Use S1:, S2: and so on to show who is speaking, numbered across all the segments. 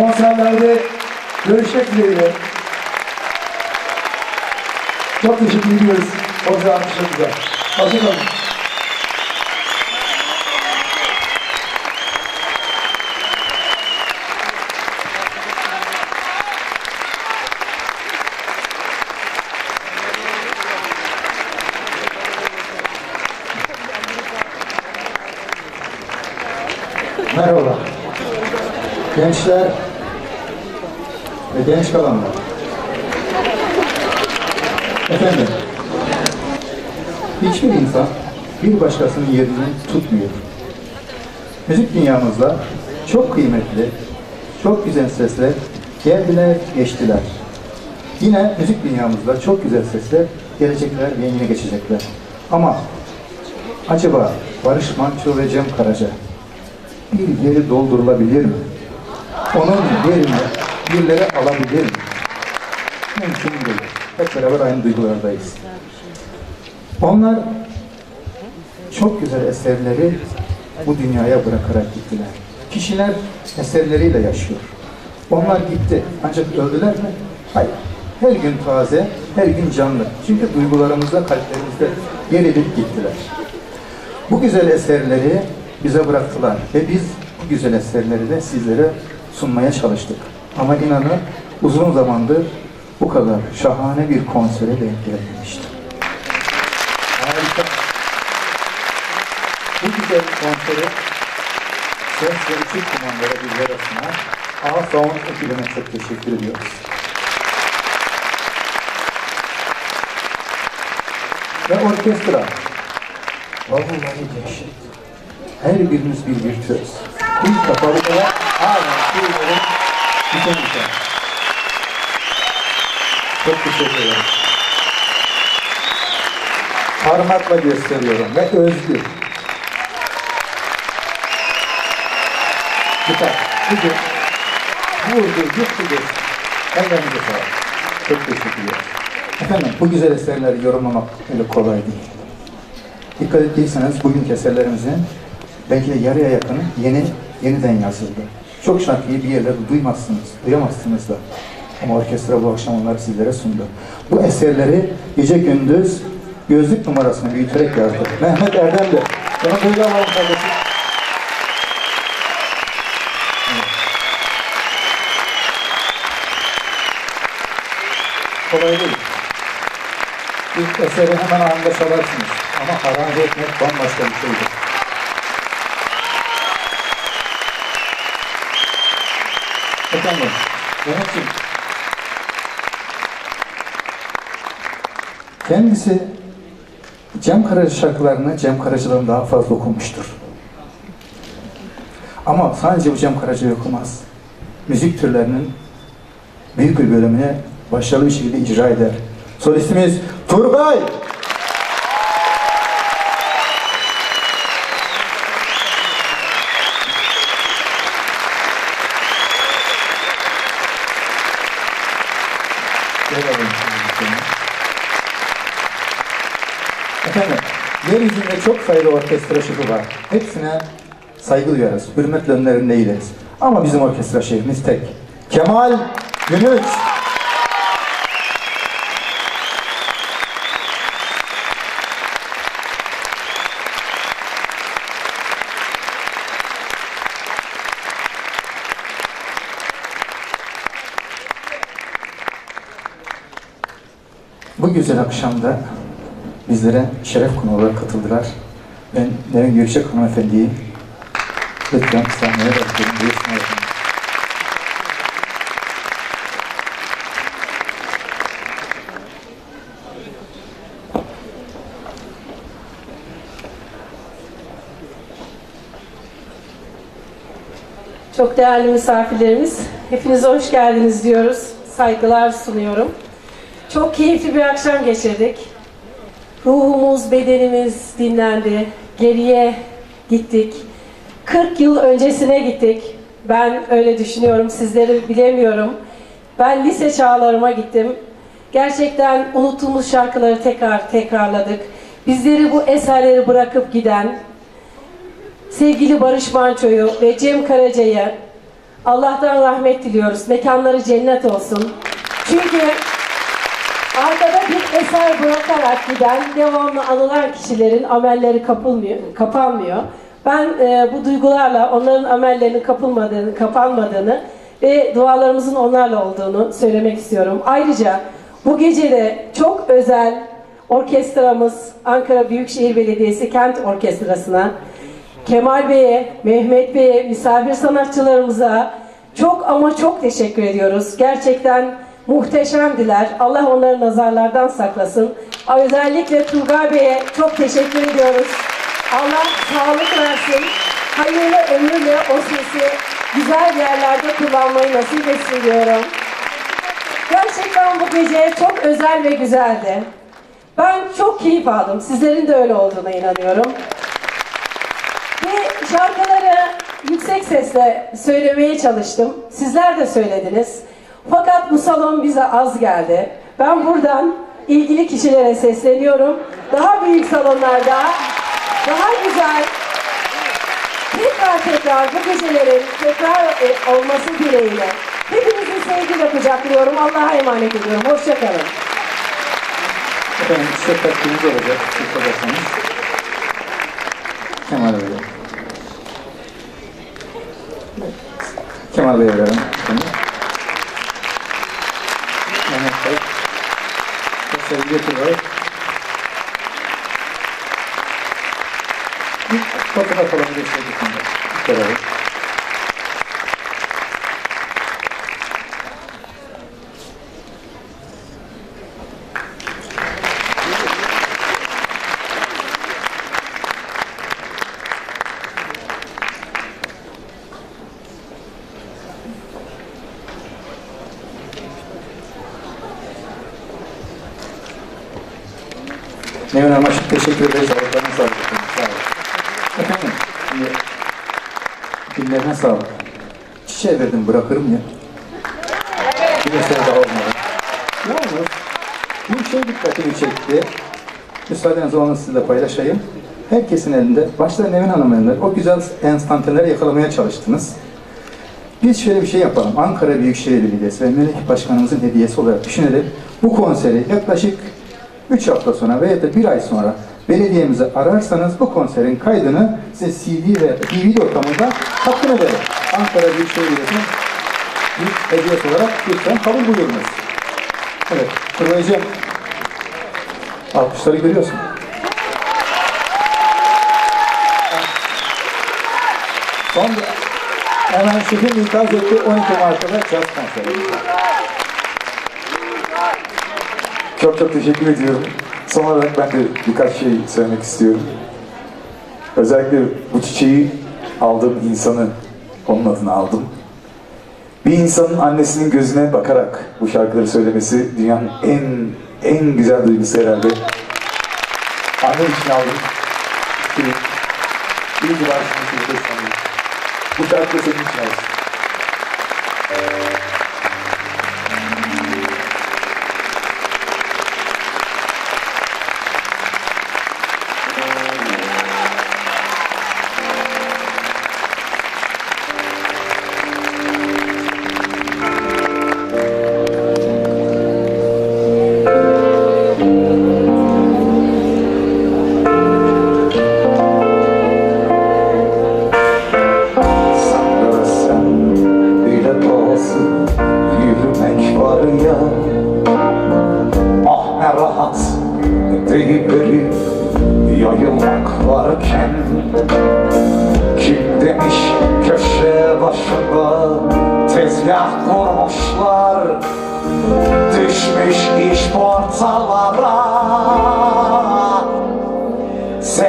S1: konserlerde görüşmek dileğiyle. Çok teşekkür ediyoruz. Hoca alkışlarınıza. Hoşçakalın.
S2: Merhaba. Gençler ve genç kalanlar. Efendim, hiçbir insan bir başkasının yerini tutmuyor. Müzik dünyamızda çok kıymetli, çok güzel sesler geldiler, geçtiler. Yine müzik dünyamızda çok güzel sesler gelecekler ve yine geçecekler. Ama acaba Barış Manço ve Cem Karaca bir yeri doldurulabilir mi? Onun yerini birileri alabilir mi? Mümkün değil. Hep beraber aynı duygulardayız. Onlar çok güzel eserleri bu dünyaya bırakarak gittiler. Kişiler eserleriyle yaşıyor. Onlar gitti. Ancak öldüler mi? Hayır. Her gün taze, her gün canlı. Çünkü duygularımızda, kalplerimizde yer edip gittiler. Bu güzel eserleri bize bıraktılar ve biz bu güzel eserleri de sizlere sunmaya çalıştık. Ama inanın uzun zamandır bu kadar şahane bir konsere denk gelmemiştim. Harika. Bu güzel konseri ses ve ışık kumandaları bizlere sunan A Sound ekibine çok teşekkür ediyoruz. Ve orkestra. Vallahi dehşet. Her biriniz bir virtüöz. Bu kadar hala şeylerin bütün bütün. Çok teşekkür ederim. Parmakla gösteriyorum ve özgür. Güzel. Bugün vurdu, geçti. Ellerinize sağlık. Çok teşekkür ederim. Efendim bu güzel eserleri yorumlamak öyle kolay değil. Dikkat ettiyseniz bugünkü eserlerimizin belki de yarıya yakını yeni yeniden yazıldı. Çok şarkıyı bir yerlerde duymazsınız, duyamazsınız da. Ama orkestra bu akşam onları sizlere sundu. Bu eserleri gece gündüz gözlük numarasını büyüterek yazdı. Mehmet Erdem de. Onu böyle alalım kardeşim. Kolay değil. İlk eseri hemen anında çalarsınız. Ama aranje etmek bambaşka bir şeydir. Efendim, onun için kendisi Cem Karaca şarkılarını Cem Karaca'dan daha fazla okumuştur. Ama sadece bu Cem Karaca okumaz. Müzik türlerinin büyük bir bölümünü başarılı bir şekilde icra eder. Solistimiz Turgay. Efendim, yeryüzünde çok sayılı orkestra şefi var. Hepsine saygı duyarız, hürmetle önlerinde eğiliriz. Ama bizim orkestra şefimiz tek. Kemal Gümüş. Bu güzel akşamda bizlere şeref konu olarak katıldılar. Ben Nevin Gökçek hanımefendiyi lütfen sahneye bekliyorum. Buyursunlar efendim.
S3: Çok değerli misafirlerimiz, hepinize hoş geldiniz diyoruz. Saygılar sunuyorum. Çok keyifli bir akşam geçirdik. Ruhumuz, bedenimiz dinlendi. Geriye gittik. 40 yıl öncesine gittik. Ben öyle düşünüyorum, sizleri bilemiyorum. Ben lise çağlarıma gittim. Gerçekten unuttuğumuz şarkıları tekrar tekrarladık. Bizleri bu eserleri bırakıp giden sevgili Barış Manço'yu ve Cem Karaca'yı Allah'tan rahmet diliyoruz. Mekanları cennet olsun. Çünkü eser bırakarak giden, devamlı anılan kişilerin amelleri kapılmıyor, kapanmıyor. Ben e, bu duygularla onların amellerinin kapılmadığını, kapanmadığını ve dualarımızın onlarla olduğunu söylemek istiyorum. Ayrıca bu gece de çok özel orkestramız Ankara Büyükşehir Belediyesi Kent Orkestrası'na, Kemal Bey'e, Mehmet Bey'e, misafir sanatçılarımıza çok ama çok teşekkür ediyoruz. Gerçekten muhteşemdiler. Allah onları nazarlardan saklasın. Özellikle Turgay Bey'e çok teşekkür ediyoruz. Allah sağlık versin. Hayırlı ömürle o sesi güzel yerlerde kullanmayı nasip etsin diyorum. Gerçekten bu gece çok özel ve güzeldi. Ben çok keyif aldım. Sizlerin de öyle olduğuna inanıyorum. Ve şarkıları yüksek sesle söylemeye çalıştım. Sizler de söylediniz. Fakat bu salon bize az geldi. Ben buradan ilgili kişilere sesleniyorum. Daha büyük salonlarda, daha güzel, tekrar tekrar bu gecelerin tekrar e, olması dileğiyle. Hepinizi sevgiyle kucaklıyorum. Allah'a emanet ediyorum. Hoşçakalın.
S2: Efendim size takdimimiz olacak. Siz sorarsanız. Kemal Bey. Kemal Bey'e verelim. Efendim. Mehmet Bey. Ve sevgili Turgay. Bir fotoğraf alabilirsiniz. efendim. Beraber. Nevin Hanım'a çok teşekkür ederiz. Ağızlarına sağlık. Sağ olun. Efendim, günlerine sağlık. Çiçeği verdim bırakırım ya. Bir mesele daha olmadı. Yalnız bir şey dikkatimi çekti. Müsaadenizle onu sizinle paylaşayım. Herkesin elinde, başta Nevin Hanım'ın elinde o güzel enstantaneleri yakalamaya çalıştınız. Biz şöyle bir şey yapalım. Ankara Büyükşehir Belediyesi ve Melek Başkanımızın hediyesi olarak düşünerek bu konseri yaklaşık 3 hafta sonra veya da bir ay sonra belediyemizi ararsanız bu konserin kaydını size CD da DVD ortamında takdim ederim. Ankara Büyükşehir Belediyesi'nin bir hediyesi olarak lütfen kabul buyurunuz. Evet, Turgay'cığım. Alkışları görüyorsun. Son hemen şefim ikaz etti 12 Mart'ta caz konseri.
S4: Çok çok teşekkür ediyorum. Son olarak ben de birkaç şey söylemek istiyorum. Özellikle bu çiçeği aldığım insanı, onun adına aldım. Bir insanın annesinin gözüne bakarak bu şarkıları söylemesi dünyanın en en güzel duygusu herhalde. Annem için aldım. İyi, iyi ki varsın. Bu şarkı senin için olsun. Sen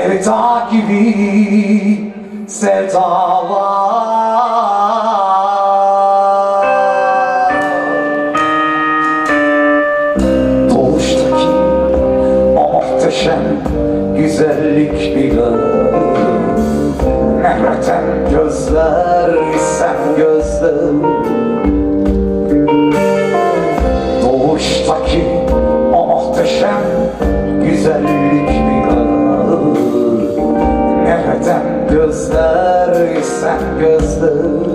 S4: Sevda gibi sevdalar Nereden gözler sen gözler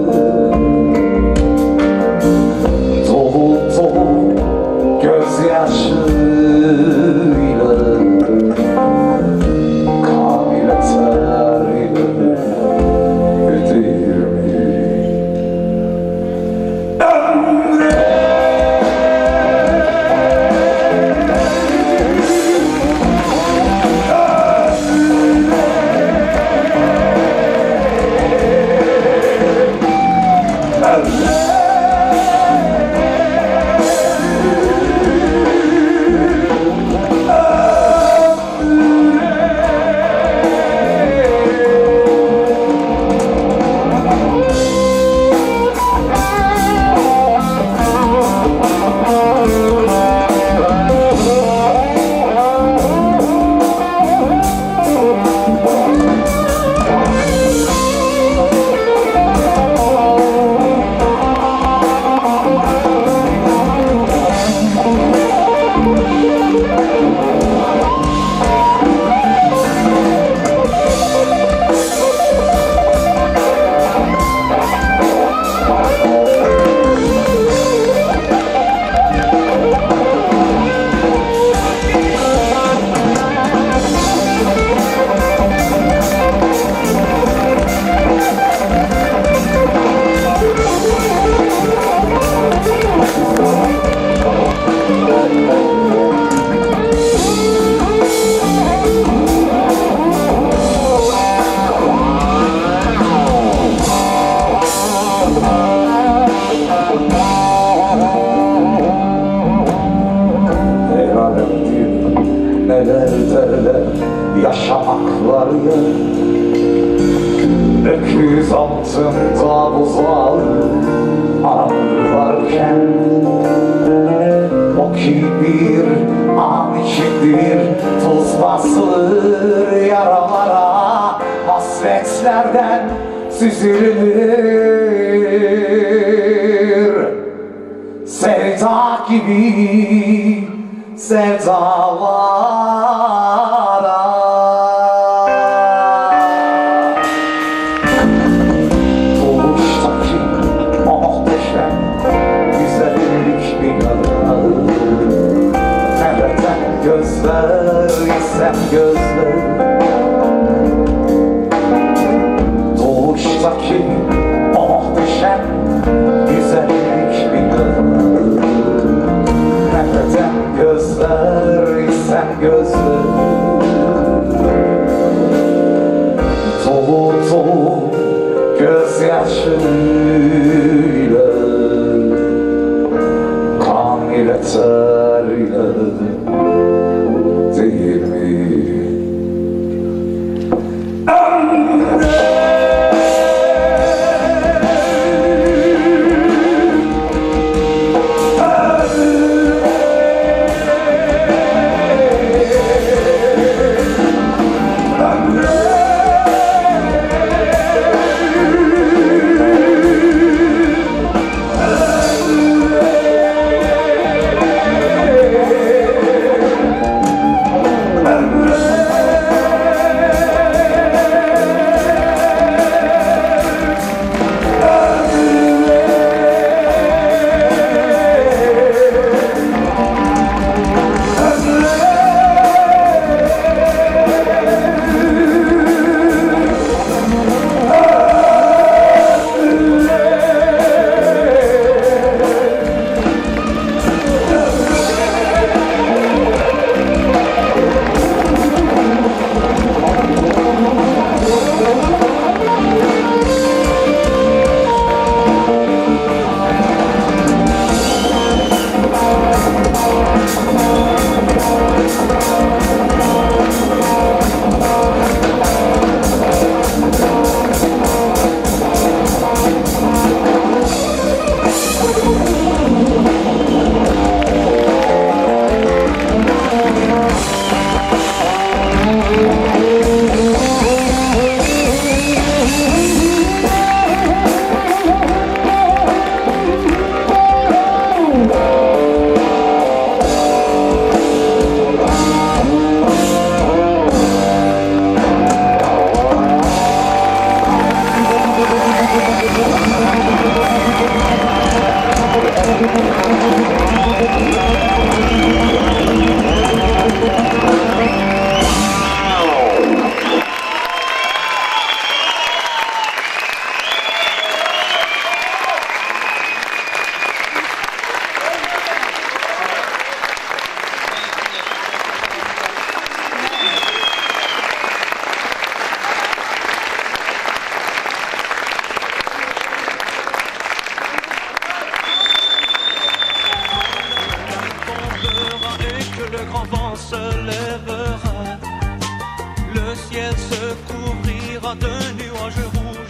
S4: ağlarken O ki bir an içindir Tuz basılır yaralara Hasretlerden süzülür. Sevda gibi sevdalara gözler isen gözler. Doğuştaki muhteşem güzellik binaları Nereden gözler isen gözler. Dolu dolu gözyaşıyla Kan ile ter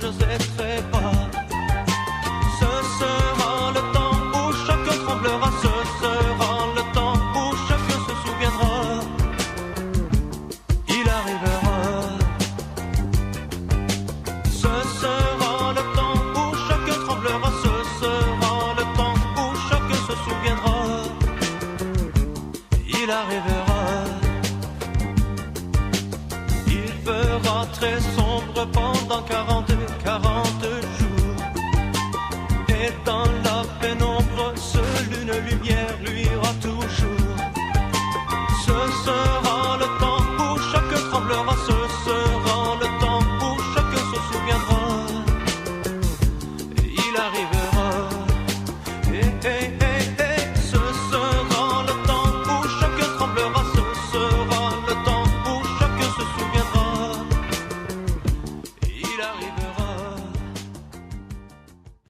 S5: just sais très. Pendant 40, 40